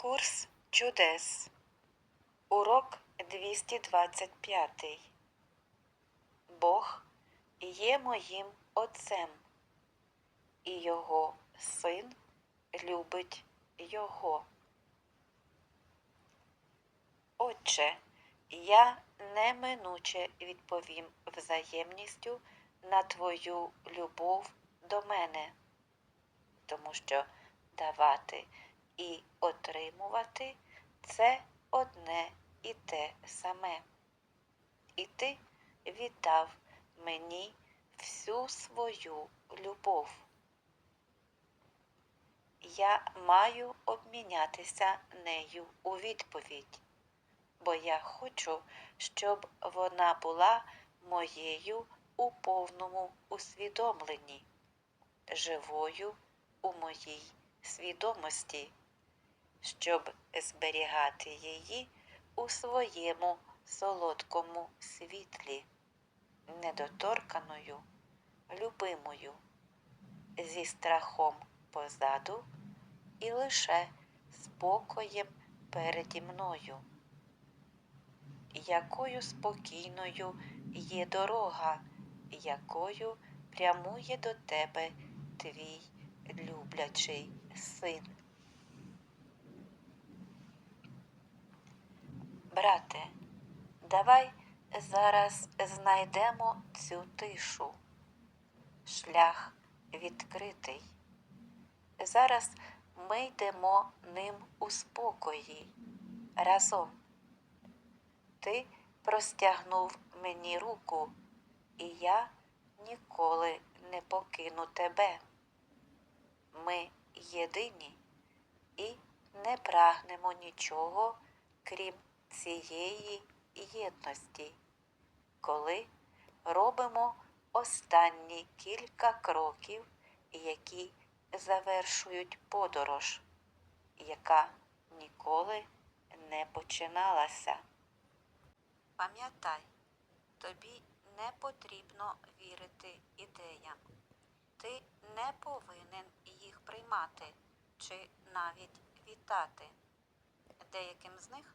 Курс чудес. Урок 225. Бог є моїм Отцем, і Його Син любить Його. Отче, я неминуче відповім взаємністю на Твою любов до мене, тому що давати і отримувати це одне і те саме. І ти віддав мені всю свою любов. Я маю обмінятися нею у відповідь, бо я хочу, щоб вона була моєю у повному усвідомленні, живою у моїй свідомості, щоб зберігати її у своєму солодкому світлі, недоторканою, любимою, зі страхом позаду і лише спокоєм переді мною. Якою спокійною є дорога, якою прямує до тебе твій люблячий син. Брате, давай зараз знайдемо цю тишу. Шлях відкритий. Зараз ми йдемо ним у спокої разом. Ти простягнув мені руку, і я ніколи не покину тебе. Ми єдині і не прагнемо нічого, крім цієї єдності, коли робимо останні кілька кроків, які завершують подорож, яка ніколи не починалася. Пам'ятай, тобі не потрібно вірити ідеям. Ти не повинен їх приймати чи навіть вітати. Деяким з них